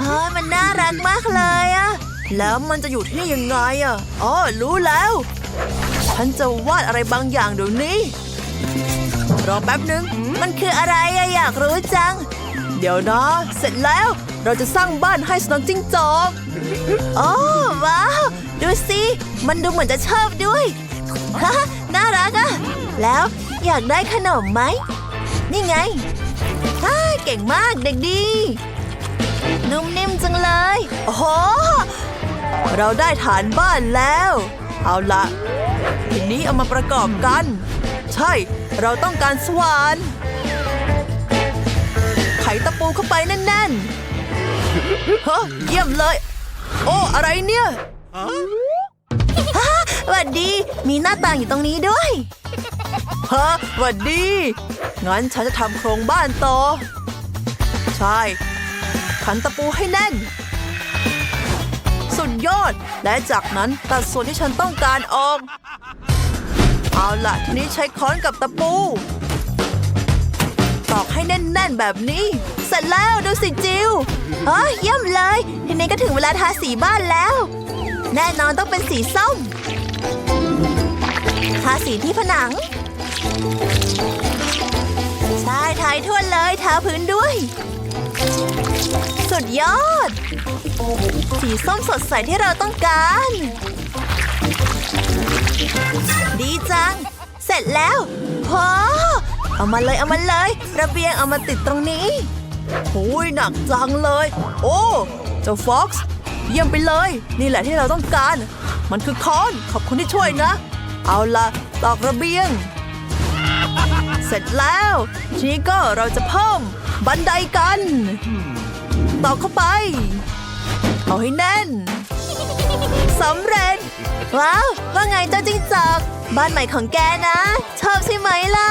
เฮ้ยมันน่ารักมากเลยอะแล้วมันจะอยู่ที่นี่ยังไงอะอ๋อรู้แล้ว ฉันจะวาดอะไรบางอย่างเดี๋ยวนี้ รอแป๊บหนึ่งมันคืออะไรอะอยากรู้จัง เดี๋ยวนะ เสร็จแล้ว เราจะสร้างบ้านให้สนองจิ้งจอกโอ้ว้าว ดูสิ มันดูเหมือนจะชอบด้วยฮะน่ารักอะแล้วอยากได้ขนมไหม นี่ไงฮ่าเก่งมากเด็กดี นุ่มนิ่มจังเลย โอ้โห เราได้ฐานบ้านแล้ว เอาละทีนี้เอามาประกอบกัน ใช่ เราต้องการสว่าน ไขตะปูเข้าไปแน่นๆเฮ้ยเยี่ยมเลย โอ้ อะไรเนี่ยฮะหวัดดี มีหน้าต่างอยู่ตรงนี้ด้วยฮะหวัดดี งั้นฉันจะทำโครงบ้านต่อ ใช่ ขันตะปูให้แน่น สุดยอด และจากนั้นตัดส่วนที่ฉันต้องการออก เอาล่ะ ทีนี้ใช้ค้อนกับตะปู ตอกให้แน่นๆแบบนี้ เสร็จแล้วดูสิจิวเอ้ยเยี่ยมเลย ทีนี้ก็ถึงเวลาทาสีบ้านแล้ว แน่นอนต้องเป็นสีส้ม ทาสีที่ผนังใช่ทายทั่วเลยทาพื้นด้วย สุดยอด สีส้มสดใสที่เราต้องการ ดีจัง เสร็จแล้วพอเอามาเลยเอามาเลย ระเบียงเอามาติดตรงนี้โอ้ยหนักจังเลย โอ้เจ้าฟ็อกซ์เยี่ยมไปเลย นี่แหละที่เราต้องการ มันคือคอนขอบคุณที่ช่วยนะ เอาละตอกระเบียง เสร็จแล้ว ทีนี้ก็เราจะเพิ่ม บันไดกัน ต่อเข้าไป เอาให้แน่นสำเร็จ ว้าว ว่าไงเจ้าจิ้งจอก บ้านใหม่ของแกนะ ชอบใช่ไหมล่ะ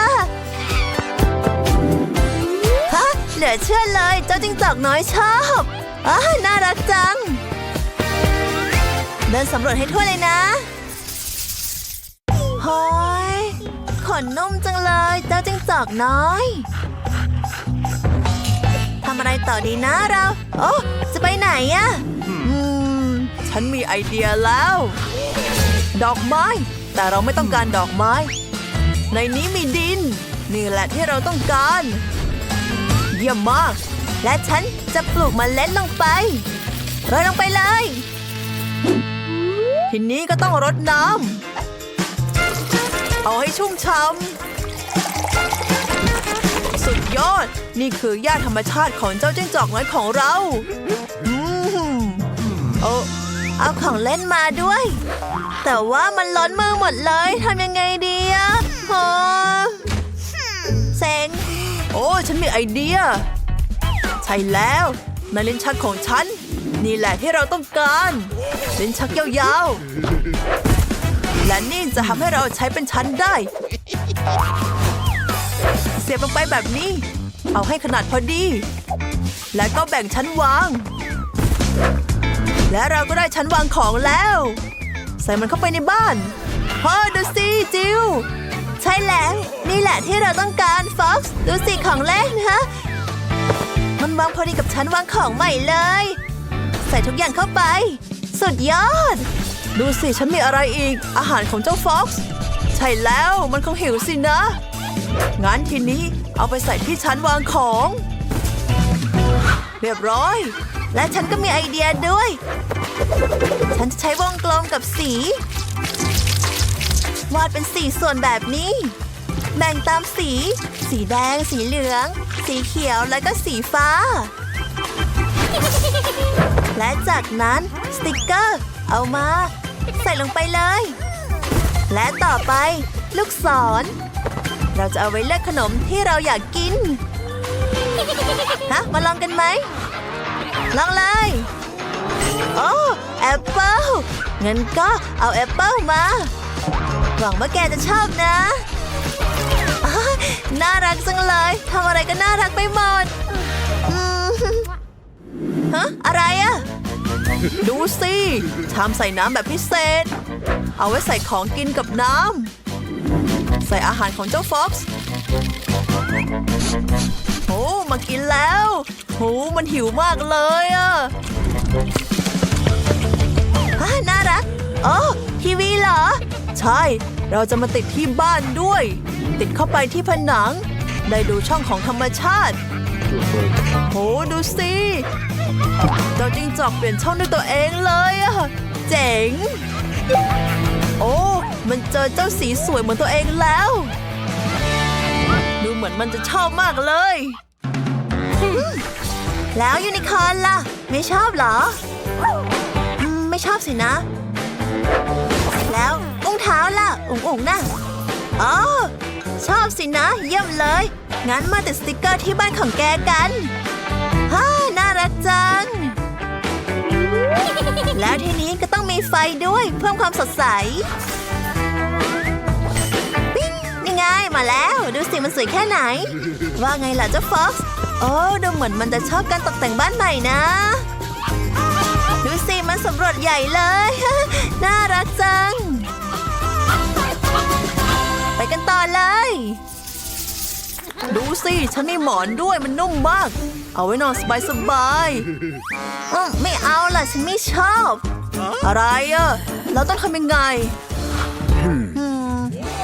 ฮะ เหลือเชื่อเลย เจ้าจิ้งจอกน้อยชอบอ้าน่ารักจัง เดินสำรวจให้ทั่วเลยนะเฮ้ยขนนุ่มจังเลย เจ้าจิ้งจอกน้อยำอะไรต่อดีนะเรา โอ้จะไปไหนอะอืม ฉันมีไอเดียแล้ว ดอกไม้ แต่เราไม่ต้องการดอกไม้ ในนี้มีดิน นี่แหละที่เราต้องการ เยี่ยมมาก และฉันจะปลูกมเมล็ดลงไปโรยลงไปเลย ทีนี้ก็ต้องรดน้ำเอาให้ชุ่มช้ำสุด ยอด นี่คือหญ้าธรรมชาติของเจ้าจิ้งจอกน้อยของเรา อืมโอ้เอาของเล่นมาด้วย แต่ว่ามันล้นมือหมดเลยทำยังไงดีอะโอ้เซ็งโอ้ ฉันมีไอเดีย ใช่แล้วในลิ้นชักของฉัน นี่แหละที่เราต้องการลิ้นชักยาวๆ และนี่จะทำให้เราใช้เป็นชั้นได้เสียบลงไปแบบนี้ เอาให้ขนาดพอดี และก็แบ่งชั้นวาง และเราก็ได้ชั้นวางของแล้ว ใส่มันเข้าไปในบ้านพ่อดูสิจิวใช่แล้วนี่แหละที่เราต้องการฟ็อกซ์ดูสิของเล่นฮะมันวางพอดีกับชั้นวางของใหม่เลย ใส่ทุกอย่างเข้าไป สุดยอด ดูสิฉันมีอะไรอีก อาหารของเจ้าฟ็อกซ์ใช่แล้วมันคงหิวสินะ งั้นทีนี้เอาไปใส่ที่ชั้นวางของ เรียบร้อย และฉันก็มีไอเดียด้วย ฉันจะใช้วงกลมกับสี วาดเป็นสี่ส่วนแบบนี้ แบ่งตามสี สีแดง สีเหลือง สีเขียวแล้วก็สีฟ้า และจากนั้นสติกเกอร์ เอามา ใส่ลงไปเลย และต่อไป ลูกศร เราจะเอาไว้เลือกขนมที่เราอยากกิน ฮะ มาลองกันไหม ลองเลย โอ้แอปเปิลงั้นก็เอาแอปเปิลมา หวังว่าแกจะชอบนะน่ารักจังเลยทำอะไรก็น่ารักไปหมดฮะ อะไรอะดูสิชามใส่น้ำแบบพิเศษ เอาไว้ใส่ของกินกับน้ำ ใส่อาหารของเจ้าฟ็อกซ์โอ้มากินแล้วโหมันหิวมากเลยอะฮ่าน่ารักอ๋อทีวีเหรอ ใช่ เราจะมาติดที่บ้านด้วย ติดเข้าไปที่ผนัง ได้ดูช่องของธรรมชาติโหดูสิเจ้าจิงจอกเปลี่ยนช่องด้วยตัวเองเลยอะเจ๋ง โอ้ มันเจอเจ้าสีสวยเหมือนตัวเองแล้ว ดูเหมือนมันจะชอบมากเลย แล้วยูนิคอร์นล่ะ ไม่ชอบเหรอ ไม่ชอบสินะ แล้วอุ้งเท้าล่ะ อุ๋งอุ๋งน่ะอ๋อชอบสินะ เยี่ยมเลย งั้นมาติดสติกเกอร์ที่บ้านของแกกันฮ่าน่ารักจัง แล้วทีนี้ก็ต้องมีไฟด้วยเพิ่มความสดใส มาแล้ว ดูสิมันสวยแค่ไหน ว่าไงล่ะเจ้าฟ็อกซ์โอ้ดูเหมือนมันจะชอบการตกแต่งบ้านใหม่นะ ดูสิมันสำรวจใหญ่เลย น่ารักจัง ไปกันต่อเลย ดูสิฉันมีหมอนด้วยมันนุ่มมาก เอาไว้นอนสบายๆอืมไม่เอาล่ะฉันไม่ชอบ อะไรอะเราต้องทำยังไง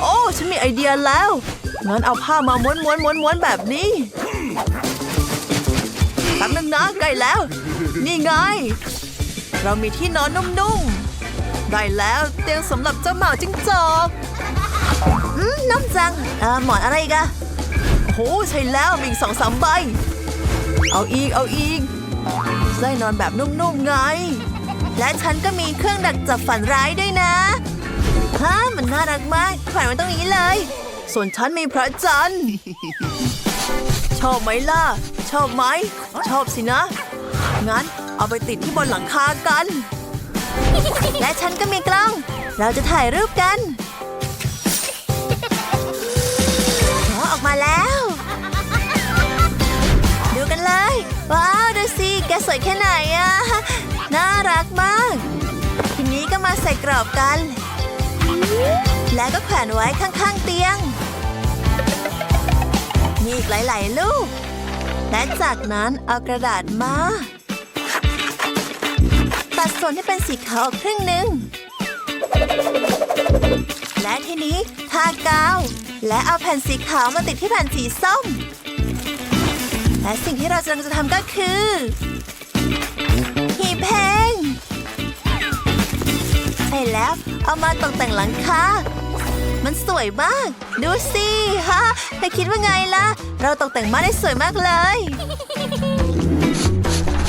โอ้ ฉันมีไอเดียแล้วงั้นเอาผ้ามาม้วนม้วนม้วนม้วนแบบนี้แป๊บนึงนะใกล้แล้ว นี่ไง เรามีที่นอนนุ่มๆได้แล้วเตียงสำหรับเจ้าหมาจิ้งจอกอืมน้ำจังเอ่อหมอนอะไรกะโอ้ใช่แล้วมีอีกสองสามใบ เอาอีกเอาอีกได้นอนแบบนุ่มๆไง และฉันก็มีเครื่องดักจับฝันร้ายด้วยนะ ฮะมันน่ารักมากแขวนไว้ตรงนี้เลย ส่วนฉันมีพระจันทร์ชอบไหมล่ะ ชอบไหม ชอบสินะ งั้นเอาไปติดที่บนหลังคากัน และฉันก็มีกล้อง เราจะถ่ายรูปกันขอออกมาแล้ว ดูกันเลย ว้าว ดูสิ แกสวยแค่ไหนอะน่ารักมาก ทีนี้ก็มาใส่กรอบกัน แล้วก็แขวนไว้ข้างๆเตียง มีอีกหลายๆ ลูก และจากนั้นเอากระดาษมา ตัดส่วนที่เป็นสีขาวครึ่งหนึ่ง และทีนี้ทากาว และเอาแผ่นสีขาวมาติดที่แผ่นสีส้ม และสิ่งที่เรากำลังจะทำก็คือหีบเพ ช่แล้ว เอามาตกแต่งหลังคา มันสวยมาก ดูสิฮะเธอคิดว่าไงล่ะ เราตกแต่งบ้านได้สวยมากเลย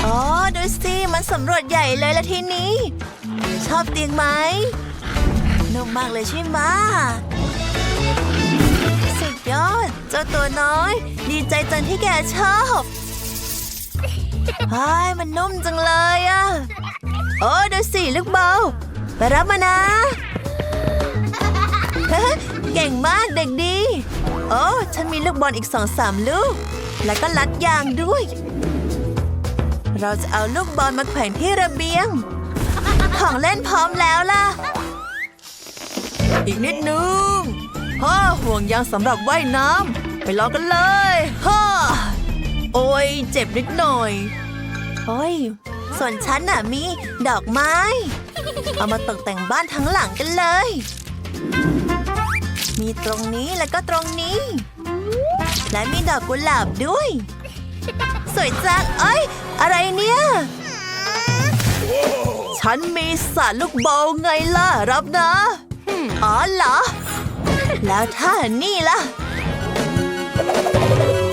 อ๋อ ดูสิ มันสำรวจใหญ่เลยละทีนี้ ชอบเตียงไหมนุ่มมากเลยใช่ไหมสุดยอด เจ้าตัวน้อย ดีใจจังที่แกชอบไอ้มันนุ่มจังเลยอะโอ้ดูสิ ลูกเบา ไปรับมานะเก่งมากเด็กดี โอ้ ฉันมีลูกบอลอีกสองสามลูก แล้วก็ลัดยางด้วย เราจะเอาลูกบอลมาแขวนที่ระเบียง ของเล่นพร้อมแล้วล่ะ อีกนิดนึงฮ่าห่วงยางสำหรับว่ายน้ำไปลองกันเลยฮ่าโอ้ยเจ็บนิดหน่อย โอ้ย ส่วนฉันน่ะมีดอกไม้ เอามาตกแต่งบ้านทั้งหลังกันเลย มีตรงนี้แล้วก็ตรงนี้ และมีดอกกุหลาบด้วย สวยจังเอ้ย อะไรเนี่ย ฉันมีสารลูกบอลไงล่ะ รับนะ อ๋อเหรอ แล้วถ้านี่ล่ะ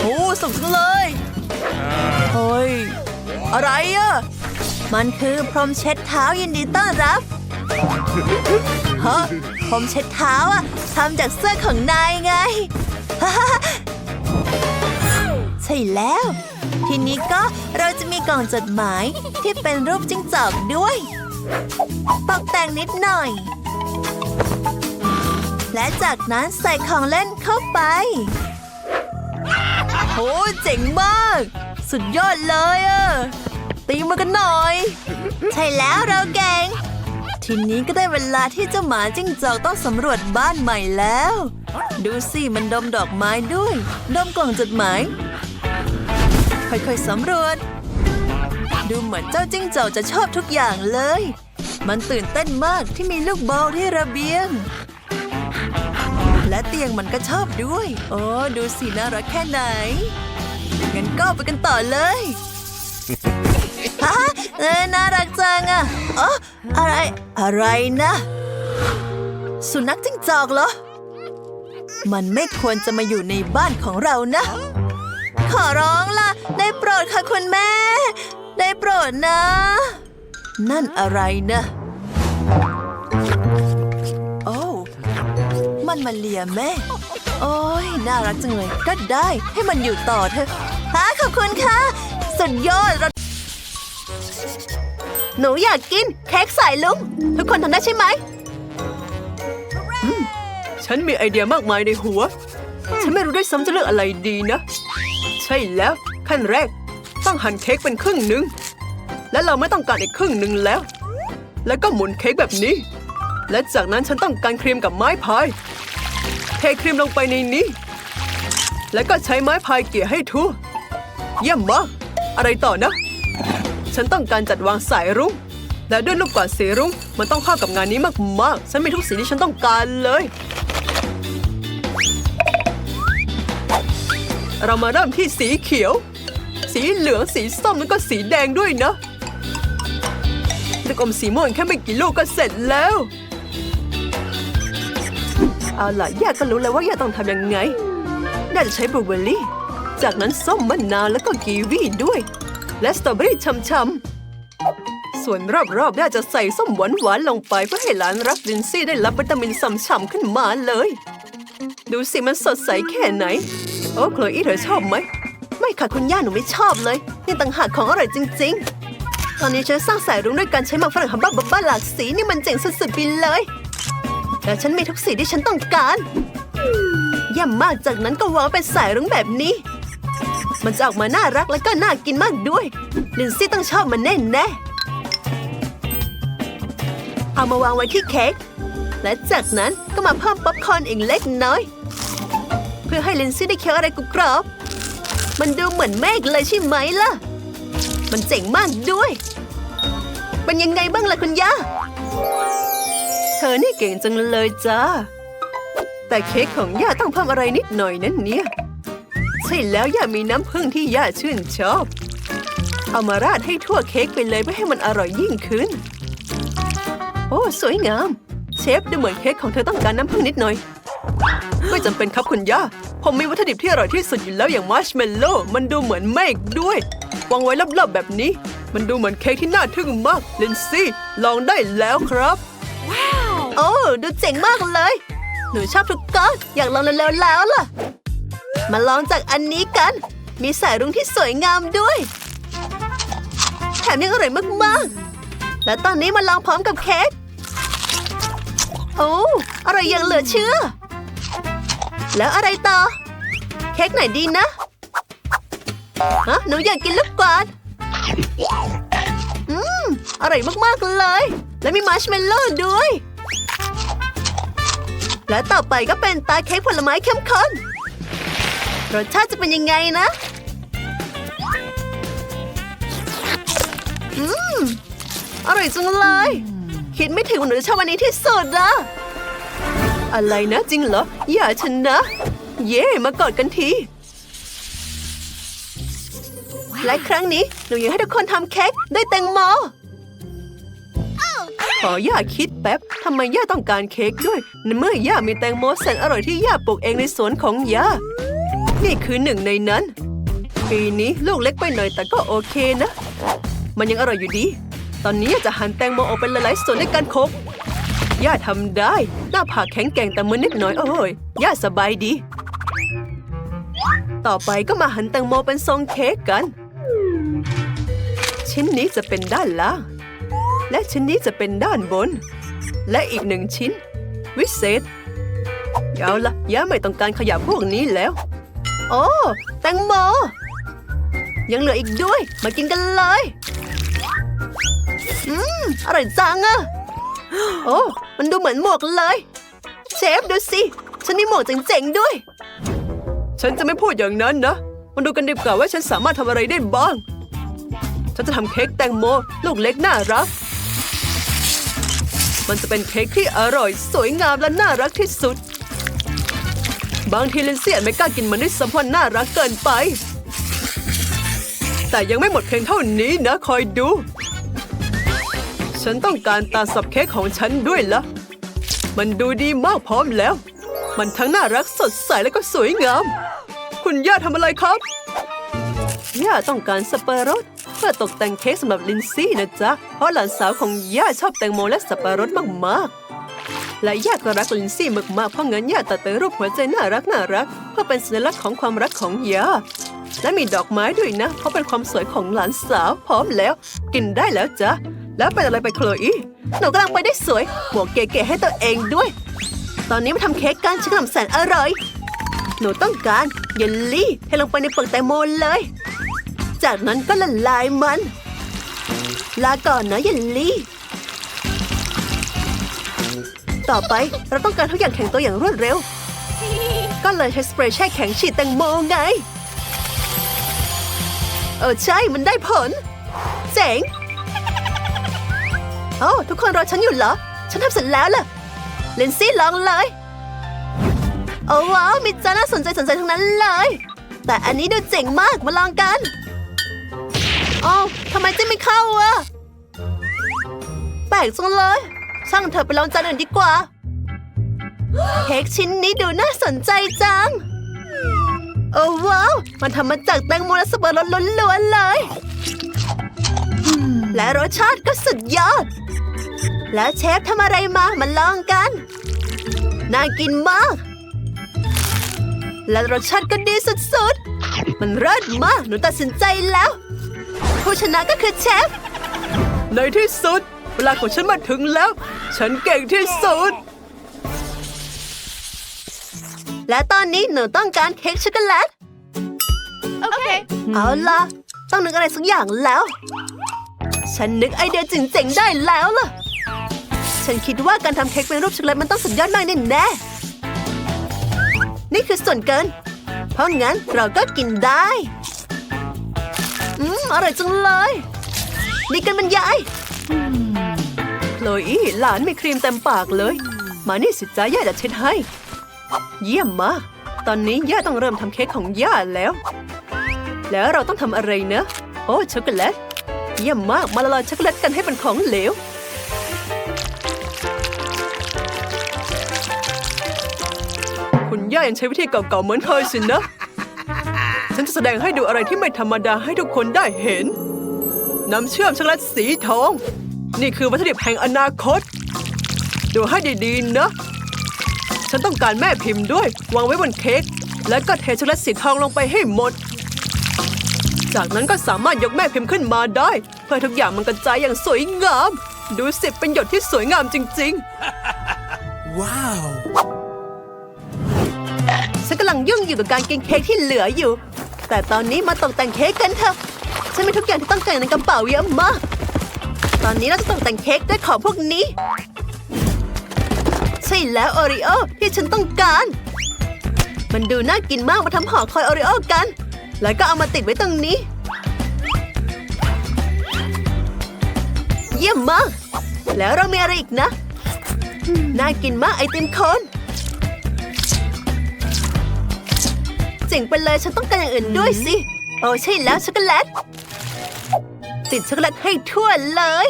โอ้สุกเลย เฮ้ย อะไรอะ มันคือพรมเช็ดเท้ายินดีต้อนรับฮะพรมเช็ดเท้าอะทำจากเสื้อของนายไง ใช่แล้ว ทีนี้ก็เราจะมีกล่องจดหมายที่เป็นรูปจิ้งจอกด้วย ตกแต่งนิดหน่อย และจากนั้นใส่ของเล่นเข้าไปโอ้เจ๋งมาก สุดยอดเลยอะ ตีมากันหน่อย ใช่แล้วเราแกงทีนี้ก็ได้เวลาที่เจ้าหมาจิ้งจอกต้องสำรวจบ้านใหม่แล้ว ดูสิมันดมดอกไม้ด้วย ดมกล่องจดหมาย ค่อยๆสำรวจ ดูเหมือนเจ้าจิ้งจอกจะชอบทุกอย่างเลย มันตื่นเต้นมากที่มีลูกบอลที่ระเบียง และเตียงมันก็ชอบด้วย โอ้ดูสิน่ารักแค่ไหนงั้นก็ไปกันต่อเลย ฮะเออน่ารักจังอะอ๋ออะไร อะไรนะ สุนัขจิ้งจอกเหรอ มันไม่ควรจะมาอยู่ในบ้านของเรานะ ขอร้องล่ะ ได้โปรดค่ะคุณแม่ ได้โปรดนะ นั่นอะไรนะ โอ้มันมาเลียแม่ โอ้ยน่ารักจังเลย ก็ได้ให้มันอยู่ต่อเถอะฮะขอบคุณค่ะ สุดยอดเรา หนูอยากกินเค้กสายลุง ทุกคนทำได้ใช่ไหม ฉันมีไอเดียมากมายในหัว ฉันไม่รู้ด้วยซ้ำจะเลือกอะไรดีนะ ใช่แล้วขั้นแรก ต้องหั่นเค้กเป็นครึ่งหนึ่ง และเราไม่ต้องการอีกครึ่งหนึ่งแล้ว แล้วก็หมุนเค้กแบบนี้ และจากนั้นฉันต้องการครีมกับไม้พาย เทครีมลงไปในนี้ แล้วก็ใช้ไม้พายเกี่ยให้ทั่ว เยี่ยมมาก อะไรต่อนะ ฉันต้องการจัดวางสายรุ้ง และด้วยลูกกวาดสีรุ้งมันต้องเข้ากับงานนี้มากๆ ฉันมีทุกสีที่ฉันต้องการเลย เรามาเริ่มที่สีเขียว สีเหลือง สีส้มแล้วก็สีแดงด้วยนะลูกอมสีม่วงแค่ไม่กี่ลูกก็เสร็จแล้ว เอาล่ะย่าก็รู้แล้วว่าย่าต้องทำยังไงน่าจะใช้บลูเบอร์รี่ จากนั้นส้มมะนาวแล้วก็กีวีด้วย และสตรอเบอรี่ช่ำๆ ส่วนรอบๆน่าจะใส่ส้มหวานๆลงไปเพื่อให้หลานรักดินซี่ได้รับวิตามินช่ำๆขึ้นมาเลย ดูสิมันสดใสแค่ไหน โอ้โคลอี้เธอชอบไหม ไม่ค่ะคุณย่าหนูไม่ชอบเลยนี่ต่างหากของอร่อยจริง ๆ ตอนนี้ฉันสร้างสายรุ้งด้วยการใช้หมากฝรั่งฮัมบ้าบับบ้าหลากสีนี่มันเจ๋งสุดๆไปเลยแต่ฉันมีทุกสีที่ฉันต้องการเยี่ยมมากจากนั้นก็วางเป็นสายรุ้งแบบนี้ มันจะออกมาน่ารักและก็น่ากินมากด้วย ลินซี่ต้องชอบมันแน่แน่ๆเอามาวางไว้ที่เค้ก และจากนั้นก็มาเพิ่มป๊อปคอร์นอีกเล็กน้อย เพื่อให้ลินซี่ได้เคี้ยวอะไรกรุบกรอบ มันดูเหมือนเมฆเลยใช่ไหมล่ะ มันเจ๋งมากด้วย เป็นยังไงบ้างล่ะคุณย่า เธอนี่เก่งจังเลยจ้า แต่เค้กของย่าต้องเพิ่มอะไรนิดหน่อยนั่นเนี่ย ช่แล้วย่ามีน้ำผึ้งที่ย่าชื่นชอบ เอามาราดให้ทั่วเค้กไปเลยเพื่อให้มันอร่อยยิ่งขึ้น โอ้ สวยงาม เชฟดูเหมือนเค้กของเธอต้องการน้ำผึ้งนิดหน่อย ไม่จำเป็นครับคุณย่า ผมมีวัตถุดิบที่อร่อยที่สุดอยู่แล้วอย่างมาร์ชเมลโล่มันดูเหมือนเมฆด้วย วางไว้รอบๆแบบนี้ มันดูเหมือนเค้กที่น่าทึ่งมากลินซี่ลองได้แล้วครับโอ้ดูเจ๋งมากเลย หนูชอบทุกก้อนอยากลองเร็วๆแล้วล่ะ มาลองจากอันนี้กัน มีสายรุ้งที่สวยงามด้วย แถมยังอร่อยมากๆ และตอนนี้มาลองพร้อมกับเค้ก โอ้ อร่อยอย่างเหลือเชื่อ แล้วอะไรต่อ เค้กไหนดีนะฮะหนูอยากกินลูกกวาดอืม อร่อยมากๆเลย และมีมาร์ชเมลโล่ด้วย และต่อไปก็เป็นตาเค้กผลไม้เข้มข้น รสชาติจะเป็นยังไงนะ อืม อร่อยจังเลย คิดไม่ถึงว่าหนูจะชอบวันนี้ที่สุดอะอะไรนะจริงเหรอ อย่าฉันนะ เย่มากอดกันทีและครั้งนี้หนูอยากให้ทุกคนทำเค้กด้วยแตงโมขอย่าคิดแป๊บทำไมย่าต้องการเค้กด้วยในเมื่อย่ามีแตงโมแสนอร่อยที่ย่าปลูกเองในสวนของย่า นี่คือหนึ่งในนั้น ปีนี้ลูกเล็กไปหน่อยแต่ก็โอเคนะ มันยังอร่อยอยู่ดี ตอนนี้จะหั่นแตงโมออกเป็นหลายๆส่วนด้วยการคกย่าทำได้ หน้าผากแข็งแกร่งแต่มือนิดหน่อยโอ้ยย่าสบายดี ต่อไปก็มาหั่นแตงโมเป็นทรงเค้กกัน ชิ้นนี้จะเป็นด้านล่างและชิ้นนี้จะเป็นด้านบน และอีกหนึ่งชิ้น วิเศษ เอาละย่าไม่ต้องการขยะพวกนี้แล้ว โอ้แตงโม ยังเหลืออีกด้วย มากินกันเลย อืม อร่อยจังอะโอ้มันดูเหมือนหมวกเลย เชฟดูสิ ฉันมีหมวกเจ๋งๆด้วย ฉันจะไม่พูดอย่างนั้นนะ มาดูกันดีกว่าว่าฉันสามารถทำอะไรได้บ้าง ฉันจะทำเค้กแตงโม ลูกเล็กน่ารัก มันจะเป็นเค้กที่อร่อย สวยงามและน่ารักที่สุด บางทีลินเซียไม่กล้ากินมันด้วยซ้ำเพราะน่ารักเกินไป แต่ยังไม่หมดเพียงเท่านี้นะคอยดู ฉันต้องการตาสับเค้กของฉันด้วยละมันดูดีมากพร้อมแล้ว มันทั้งน่ารักสดใสและก็สวยงาม คุณย่าทำอะไรครับ ย่าต้องการสับปะรดเพื่อตกแต่งเค้กสำหรับลินซี่นะจ๊ะ เพราะหลานสาวของย่าชอบแตงโมและสับปะรดมากๆ และย่าก็รักลินซี่มากๆเพราะงั้นย่าตัดแต่งรูปหัวใจน่ารักน่ารัก เพื่อเป็นสัญลักษณ์ของความรักของย่าและมีดอกไม้ด้วยนะ เพราะเป็นความสวยของหลานสาวพร้อมแล้ว กินได้แล้วจ้ะแล้วเป็นอะไรไปโคลอีหนูกำลังไปได้สวยหมวกเก๋ๆให้ตัวเองด้วย ตอนนี้มาทำเค้กกันฉันทำแสนอร่อย หนูต้องการเยลลี่ให้ลงไปในเปลือกแตงโมเลย จากนั้นก็ละลายมัน ลาก่อนนะเยลลี่ ต่อไปเราต้องการทุกอย่างแข็งตัวอย่างรวดเร็ว ก็เลยใช้สเปรย์แช่แข็งฉีดแตงโมไง เออใช่มันได้ผล เจ๋งโอ้ทุกคนรอฉันอยู่เหรอ ฉันทำเสร็จแล้วล่ะเลนซี่ลองเลย โอ้ว้าวมีจานน่าสนใจสนใจทั้งนั้นเลย แต่อันนี้ดูเจ๋งมากมาลองกันอ้ทำไมจิ้มไม่เข้าอะแปลกจังเลย ช่างเธอไปลองจานอื่นดีกว่า เค้กชิ้นนี้ดูน่าสนใจจัง โอ้ว้าว มันทำมาจากแตงโมและสับปะรดล้วนๆเลย และรสชาติก็สุดยอด แล้วเชฟทำอะไรมามาลองกัน น่ากินมาก และรสชาติก็ดีสุดๆ มันเลิศมาก หนูตัดสินใจแล้ว ผู้ชนะก็คือเชฟ ในที่สุดเว ลาของฉันมาถึงแล้ว ฉันเก่งที่สุด และตอนนี้หนูต้องการเค้กช็อกโกแลต Okay. เอาล่ะ ต้องนึกอะไรสักอย่างแล้ว ฉันนึกไอเดียเจ๋งๆได้แล้วล่ะ ฉันคิดว่าการทำเค้กเป็นรูปช็อกโกแลตมันต้องสุดยอดมากแน่ๆนี่คือส่วนเกิน เพราะงั้นเราก็กินได้ อืม อร่อยจังเลยนี่กันบรรยาย โคลอีหลานมีครีมเต็มปากเลย มานี่สิจ้าย่าจะเช็ดให้ เยี่ยมมากตอนนี้ย่าต้องเริ่มทำเค้กของย่าแล้ว แล้วเราต้องทำอะไรเนะ โอ้ช็อกโกแลต เยี่ยมมากมาละลายช็อกโกแลตกันให้เป็นของเหลว คุณย่ายังใช้วิธีเก่าๆเหมือนเคยสินะ ฉันจะแสดงให้ดูอะไรที่ไม่ธรรมดาให้ทุกคนได้เห็น น้ำเชื่อมช็อกโกแลตสีทอง นี่คือวัตถุดิบแห่งอนาคต ดูให้ดีๆนะ ฉันต้องการแม่พิมพ์ด้วย วางไว้บนเค้ก แล้วก็เทช็อกโกแลตสีทองลงไปให้หมด จากนั้นก็สามารถยกแม่พิมพ์ขึ้นมาได้ เพื่อทุกอย่างมันกระจายอย่างสวยงาม ดูสิเป็นหยดที่สวยงามจริง Wow. ๆฉันกำลังยุ่งอยู่กับการกินเค้กที่เหลืออยู่ แต่ตอนนี้มาตกแต่งเค้กกันเถอะ ฉันมีทุกอย่างที่ต้องการในกระเป๋าเยอะมาก ตอนนี้เราจะตกแต่งเค้กด้วยของพวกนี้ ใช่แล้วโอริโอที่ฉันต้องการ มันดูน่ากินมากมาทำห่อคอยโอริโอกัน แล้วก็เอามาติดไว้ตรงนี้ เยี่ยมมาก แล้วเรามีอะไรอีกนะ น่ากินมากไอติมโคนเจ๋งไปเลยฉันต้องการอย่างอื่นด้วยสิ โอ้ใช่แล้วช็อกโกแลต ติดช็อกโกแลตให้ทั่วเลย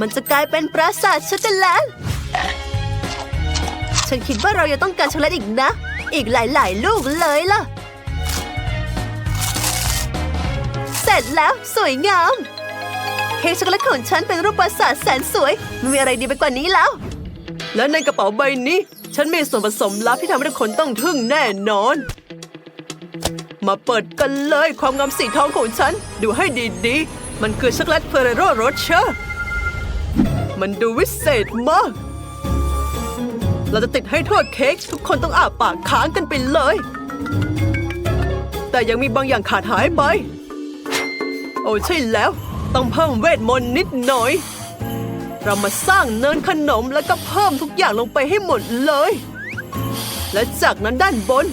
มันจะกลายเป็นปราสาทช็อกโกแลตฉันคิดว่าเรายังต้องการช็อกโกแลตอีกนะ อีกหลาย ๆ ลูกเลยล่ะ เสร็จแล้วสวยงามเค้กช็อกโกแลตของฉันเป็นรูปปราสาทแสนสวยไม่มีอะไรดีไปกว่านี้แล้ว และในกระเป๋าใบนี้ ฉันมีส่วนผสมลับที่ทำให้ทุกคนต้องทึ่งแน่นอน มาเปิดกันเลยความงามสีทองของฉัน ดูให้ดีๆ มันคือช็อกโกแลตเฟรเรโรโรเชอร์มันดูวิเศษมาก เราจะติดให้ทั่วเค้กทุกคนต้องอ้าปากค้างกันไปเลย แต่ยังมีบางอย่างขาดหายไป โอ้ใช่แล้ว ต้องเพิ่มเวทมนต์นิดหน่อย เรามาสร้างเนินขนมแล้วก็เพิ่มทุกอย่างลงไปให้หมดเลย และจากนั้นด้านบน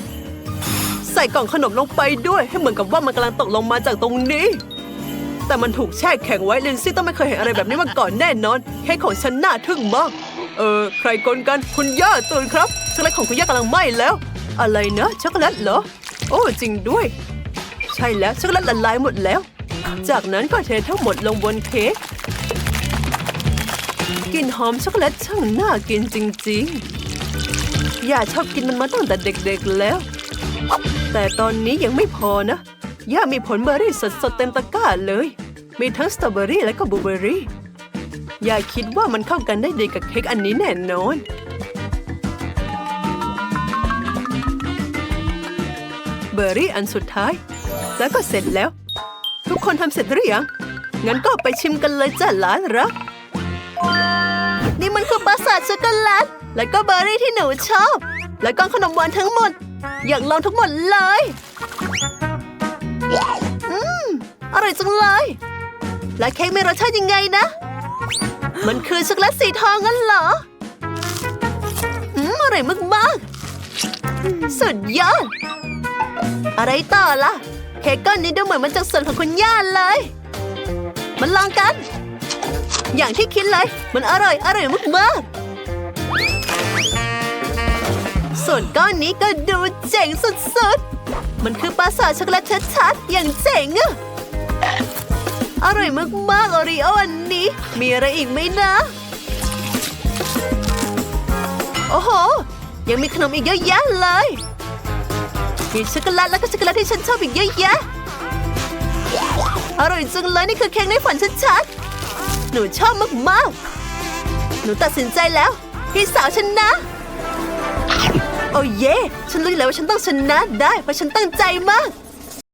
ส่กล่องขนมลงไปด้วย ให้เหมือนกับว่ามันกำลังตกลงมาจากตรงนี้ แต่มันถูกแช่แข็งไว้ลินซี่ต้องไม่เคยเห็นอะไรแบบนี้มาก่อนแน่นอนเค้กของฉันน่าทึ่งมาก เออใครกลกันคุณย่าตื่นครับช็อกโกแลตของคุณย่ากำลังไหม้แล้ว อะไรนะช็อกโกแลตเหรอ โอ้จริงด้วย ใช่แล้วช็อกโกแลตละลายหมดแล้ว จากนั้นก็เททั้งหมดลงบนเค้กกลิ่นหอมช็อกโกแลตช่างน่ากินจริงๆ อย่าชอบกินมันมาตั้งแต่เด็กๆแล้ว แต่ตอนนี้ยังไม่พอนะ ย่ามีผลเบอร์รี่สดๆเต็มตะกร้าเลย มีทั้งสตรอเบอรี่และก็บลูเบอร์รี่ ย่าคิดว่ามันเข้ากันได้ดีกับเค้กอันนี้แน่นอนเบอร์รี่อันสุดท้าย แล้วก็เสร็จแล้ว ทุกคนทำเสร็จหรือยังงั้นก็ไปชิมกันเลยจ้ะหลานรักนี่มันคือปราสาทช็อกโกแลตและก็เบอร์รี่ที่หนูชอบ และก็ขนมหวานทั้งหมด อยากลองทั้งหมดเลย อืม อร่อยจังเลย และเค้กมีรสชาติยังไงนะ มันคือช็อกโกแลตสีทองงั้นเหรอ อืม อร่อยมากๆ สุดยอด อะไรต่อล่ะ เค้กก้อนนี้ดูเหมือนมันจากส่วนของคุณย่าเลย มันลองกัน อย่างที่คิดเลย มันอร่อย อร่อยมากๆ ส่วนก้อนนี้ก็ดูเจ๋งสุดๆ มันคือปราสาทช็อกโกแลตชัดๆ อย่างเจ๋งอะอร่อยมากๆ โอริโออันนี้ มีอะไรอีกไหมนะ โอ้โห ยังมีขนมอีกเยอะแยะเลย มีช็อกโกแลตแล้วก็ช็อกโกแลตที่ฉันชอบอีกเยอะแยะ อร่อยจังเลยนี่คือเค้กในฝันชัดๆ หนูชอบมากๆ หนูตัดสินใจแล้ว พี่สาวฉันนะ โอ้เย่ฉันรู้แล้วว่าฉันต้องชนะได้ เพราะฉันตั้งใจมาก